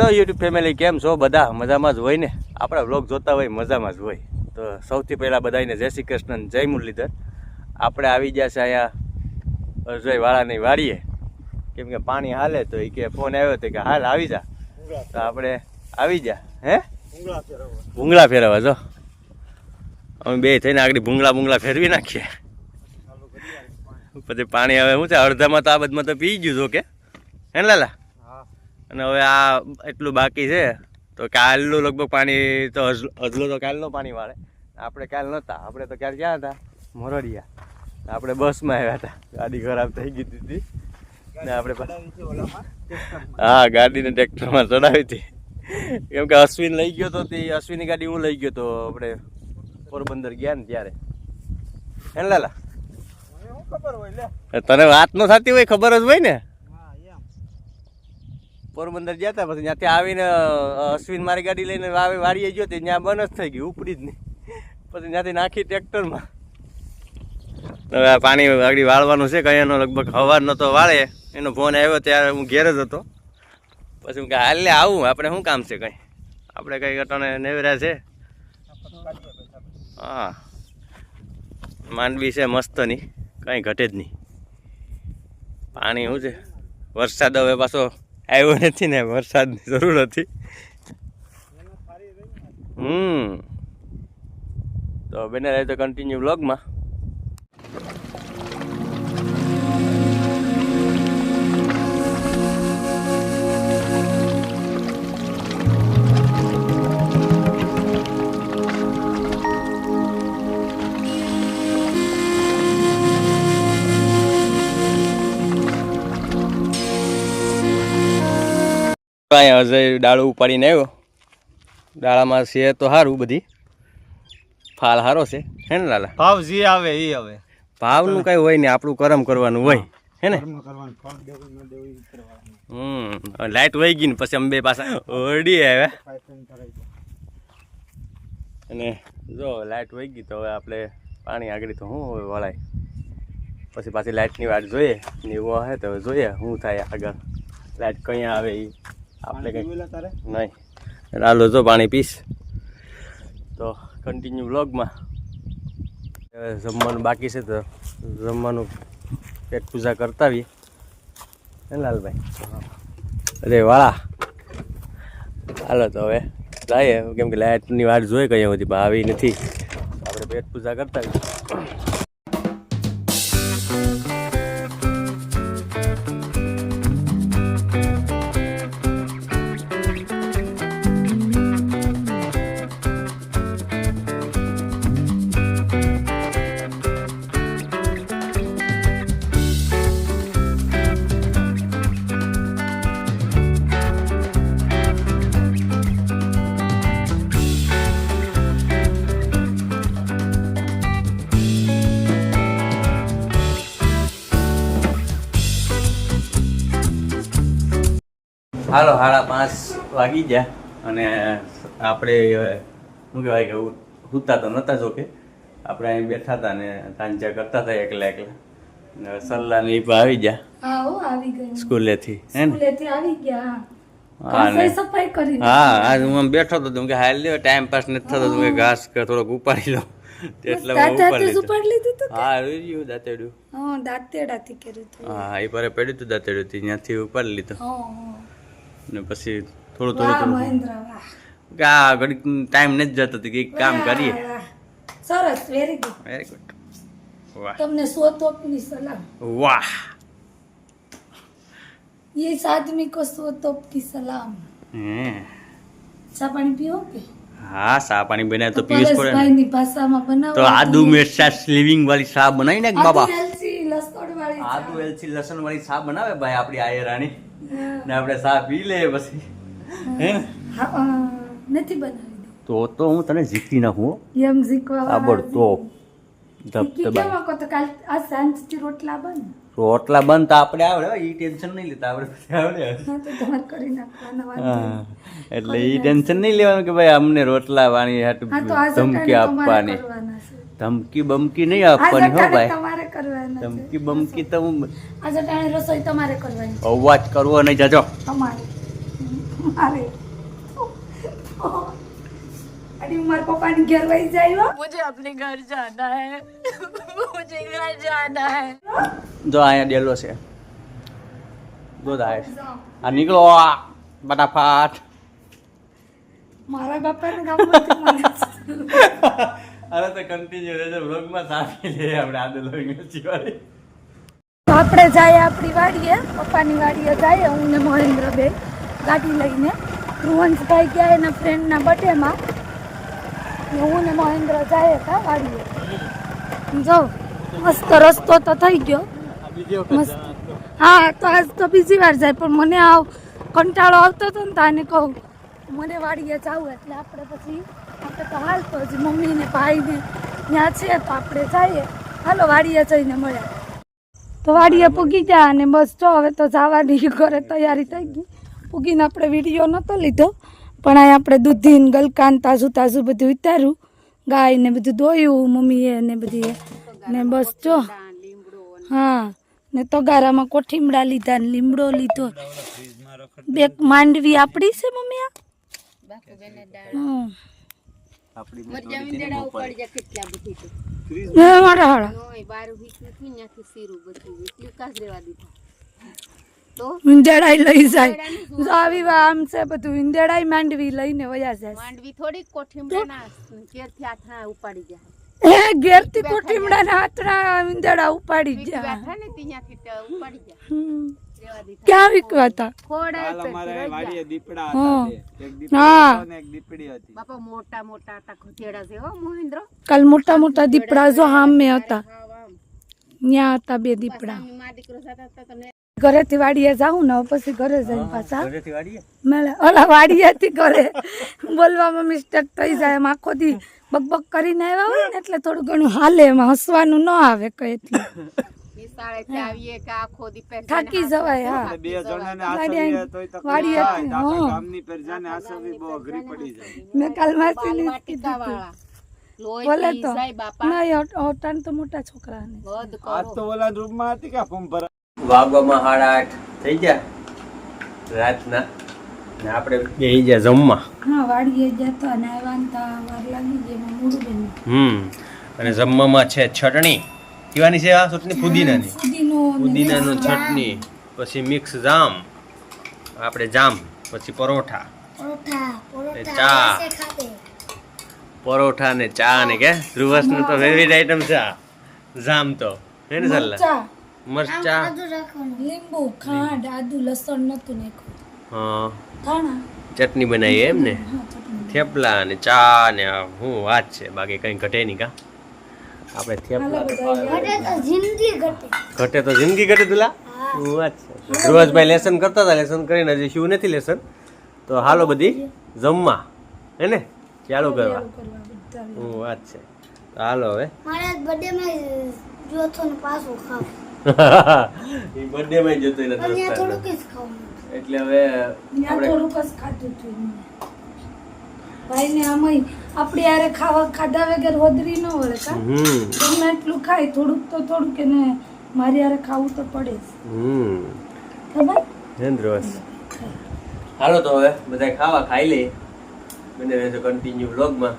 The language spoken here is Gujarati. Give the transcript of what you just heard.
હેલો યુટ્યુબ ફેમિલી કેમ છો? બધા મજામાં જ હોય ને? આપણા વ્લોગ જોતા હોય મજામાં જ હોય. તો સૌથી પહેલાં બધાને જય શ્રી કૃષ્ણ જય મુરલીધર. આપણે આવી ગયા છે અહીંયા અજય વાળાની વાડીએ. કેમ કે પાણી હાલે તો એ કે ફોન આવ્યો તો કે હાલ આવી જા. તો આપણે આવી જા હે? ભૂંગળા ફેરવા જો. અમે બે થઈને આગળ ભૂંગળા ભૂંગળા ફેરવી નાખીએ. પછી પાણી હવે શું છે? અડધામાં તો આ બધમાં તો પી ગયું જો કે હે લાલા? અને હવે આ એટલું બાકી છે. તો કાલનું લગભગ પાણી તો હજ- હજલો તો કાલનું પાણી વાળે. આપણે કાલ નહોતા આપણે તો ક્યારે ક્યાં હતા મોરડિયા. આપણે બસમાં આવ્યા હતા. ગાડી ખરાબ થઈ ગઈ હતી. ને આપણે હા ગાડીને ટ્રેક્ટરમાં ચડાવી હતી. કેમ કે અશ્વિન લઈ ગયો તો તે અશ્વિનની ગાડી હું લઈ ગયો તો આપણે પોરબંદર ગયા ને ત્યારે. હે લાલા? તને વાત ન થતી હોય ખબર જ હોય ને. પોરબંદર ગયા હતા પછી ત્યાંથી આવીને અશ્વિન મારી ગાડી લઈને વાવે, વાડીએ ગયો તે ત્યાં બંધ જ થઈ ગયું, ઉપડી જ નહીં. પછી ત્યાંથી નાખી ટ્રેક્ટરમાં. હવે પાણી આગળ વાળવાનું છે, કંઈ એનો લગભગ હવાર નહોતો વાળે, એનો ફોન આવ્યો ત્યારે હું ઘેર જ હતો. પછી હું કે હાલ આવું, આપણે શું કામ છે કંઈ? આપણે કંઈ ઘટાને નેવરા છે. હા. માંડવી છે મસ્ત નહીં કંઈ ઘટે જ નહીં. પાણી શું છે? વરસાદ હવે પાછો આવ્યો નથી ને વરસાદની જરૂર હતી. હમ. તો બને રહે તો કન્ટિન્યુ બ્લોગમાં અહીંયા હજે ડાળું ઉપાડીને આવ્યો. ડાળામાં છે તો સારું બધી. ફાલ સારો છે. હે ને લાલા? ભાવ જે આવે એ આવે. ભાવનું કાંઈ હોય ને આપણું કરમ કરવાનું હોય. હે ને? હમ લાઈટ વહી ગઈ ને પછી અમે બે પાછા ઓરડી આવ્યા અને જો લાઈટ વહી ગઈ તો હવે આપણે પાણી આગળ તો શું વળાય. પછી પાછી લાઇટની વાટ જોઈએ. ને એવું હે તો જોઈએ શું થાય આગળ. લાઇટ ક્યાં આવે એ આપણે કંઈ નહીં. રાલો જો પાણી પીશ. તો કન્ટિન્યુ વ્લોગમાં જમવાનું બાકી છે તો જમવાનું પેટ પૂજા કરતા આવીએ. હે લાલભાઈ? અરે વાળા. હાલો તો હવે જઈએ કેમ કે લાઇટની વાટ જોઈએ કઈ બધી પણ આવી નથી. આપણે પેટ પૂજા કરતા આવીએ. હાલો હાડા પાંચ વાગી ગયા અને આપણે શું કહેવાય કે સૂતા તો નહોતા જો કે આપણે અહીં બેઠા હતા ને તાંજા કરતા હતા એકલા એકલા. સલ્લા ને એ પણ આવી ગયા. સ્કૂલેથી હે ને? આવી ગયા હા. આજ હું બેઠો હતો કે હાલ લ્યો ટાઈમ પાસ નથી થતો કે ઘાસ થોડોક ઉપાડી લો એટલે ઉપાડી લીધો. હા રહ્યું હા દાંતેડાથી કર્યું હા એ પરે પડ્યું હતું દાંતેડ્યું ત્યાંથી ઉપાડી લીધો. ને પછી થોડું થોડું વાહ થોડું મહેન્દ્ર વાહ કે આ ઘડીક ટાઈમ નથી જતો તો કંઈક કામ વાહ, કરીએ વાહ. સરસ વેરી ગુડ વેરી ગુડ વાહ તમને સો તોપની સલામ વાહ ये इस आदमी को सो तोप की सलाम હે ચા પાણી પીઓ કે હા ચા પાણી બનાવે તો પીવું જ પડે ને પરેશભાઈની ભાષામાં બનાવો તો આદુ મિરચા સ્લીવિંગ વાળી ચા બનાવી ને બાબા આદુ એલચી લસણ વાળી. આદુ એલચી લસણ વાળી સા બનાવે ભાઈ આપણી આયરાણી ને આપણે સા પી લે પછી. હે? નથી બનાવી. તો તો હું તને જીતી નાખું. એમ જીકવા. કહો તો. રોટલા રોટલા બંધ તો આપણે આવડે હો, ઈ ટેન્શન નહીં લેતા આપણે આવડે. એટલે એ ટેન્શન નહીં લેવાનું કે ભાઈ અમને રોટલા વાણી ધમકી આપવાની. ધમકી બમકી નહીં આપવાની હો ભાઈ. કરવાના છે ધમકી બમકી તો હું આ સટાણે રસોઈ તમારે કરવાની અવાજ કરવો નહીં જજો તમારે મારે અડી મારા પપ્પાની ઘેર વહી જાય હો. मुझे अपने घर जाना है मुझे घर जाना है જો અહીંયા ડેલો છે જો થાય આ નીકળો આ ફટાફટ મારા બાપાને ગામમાંથી મળે અરે તો કન્ટિન્યુ રહેજો, વ્લોગમાં સારી લે આપણે આદે લોહી તો આપણે જાય આપણી વાડીએ, પપ્પાની વાડીએ જાય, હું ને મહેન્દ્રબેન ગાડી લઈને. ધ્રુવંશભાઈ ગયા એના ફ્રેન્ડના બર્થડેમાં. હું ને મહેન્દ્ર જાય હતા વાડીએ. જો, મસ્ત રસ્તો તો થઈ ગયો. મસ્ત. હા, તો આજ તો બીજી વાર જાય, પણ મને આવ કંટાળો આવતો હતો ને તાને કહું. મને વાડીએ જાવું એટલે આપણે પછી, આપણે તો હાલ તો જ મમ્મી ને ભાઈ ને ત્યાં છે તો આપણે જઈએ. હાલો, વાડીએ જઈને મળ્યા તો વાડીએ પૂગી ગયા અને બસ જો હવે તો જવાની ઘરે તૈયારી થઈ ગઈ. પૂગીને આપણે વીડિયો નહોતો લીધો, પણ અહીં આપણે દૂધીન, ગલકાન, તાજું તાજું બધું ઉતાર્યું. ગાય ને બધું દોયું મમ્મીએ ને બધી ને બસ જો, હા, ને તગારામાં કોઠીમડા લીધા ને લીમડો લીધો. બે માંડવી આપણી છે મમ્મી આ? લઈ જાય. આવી આમ છે બધું વિંજડાઈ માંડવી લઈને વયા જાય. માંડવી થોડીક કોઠીમડાના ઘેરથી આથણા ઉપાડી જાય. એ ઘેરથી કોઠીમડા ના ઉપાડી બીજું ગયા બેઠા ને ત્યાંથી ઉપાડી જાય. ક્યાં વાડીએ હા. હતા દીપડો હા. બાપા મોટા મોટા હતા ખોજેડા છે હો મહેન્દ્ર. કાલ મોટા મોટા દીપડા જો હામે હતા. ત્યાં હતા બે દીપડા. ઘરે માં દીકરો સાથે હતા તો ને ઘરેથી વાડીએ જાઉં ને પછી ઘરે જઈને પાછા. મેળે ઓલા વાડીએથી ઘરે. બોલવામાં મિસ્ટેક થઈ જાય એમ આખો દી બકબક કરીને આવ્યા હોય ને એટલે થોડું ઘણું હાલે એમાં હસવાનું ન આવે કઈ એટલું આવીએ કે આખો દી થાકી જવાય હા. બે જણાને આસવીએ તોય તકલીફ થાય. આખા ગામની પેરજાને આસવવી બહુ અઘરી પડી જાય. મેં કાલ કીધું બોલે તો. નહીં તો મોટા છોકરા ને આજ તો ઓલા રૂમમાં હતી કે ફોર્મ ભરા વાગવામાં સાડા આઠ. થઈ ગયા? રાતના. ને આપણે બે ગયા જમવા. હા વાડીએ જતો અને આવ્યા ને વાર લાગી ગઈ એમાં મોડું હમ. અને જમવામાં છે ચટણી. કેવાની છે આ ચટણી ફુદીનાની. ફુદીનાનો ચટણી પછી મિક્સ જામ આપણે જામ પછી પરોઠા. ને ચા. પરોઠા ને ચા ને કે? ધ્રુવસનું તો ફેવરેટ આઈટમ છે આ. જામ તો. હે ને સલ્લા મરચા. લીંબુ ખાંડ આદુ લસણ નતું નાખ્યું. હા. ધાણા. ચટણી બનાવી એમ ને? થેપલા ને ચા ને હું વાત છે બાકી કઈ ઘટે નહીં કા? આપણે થેપલા. ઘટે તો જિંદગી ઘટે. તુલા શું વાત છે. ધ્રુવસભાઈ લેસન કરતા હતા લેસન કરીને હજી શું નથી લેસન? તો હાલો બધી જમવા. હે ને? ચાલુ કરવા. હું વાત છે. હાલો હવે. મારા બર્થડે માં જતો એટલે હવે આપણે થોડુંક જ ખાધું હતું એમને. ભાઈને આમાંય આપણે યારે ખાવા ખાધા વગર વધરી ન વળે કા? હમ. ગમે એટલું ખાય થોડુંક તો થોડુંક એને મારી યારે ખાવું તો પડે. ખબર? હેન્દ્રવાસ હાલો તો હવે બધા ખાવા ખાઈ લે. બને રહેજો કન્ટિન્યુ વ્લોગમાં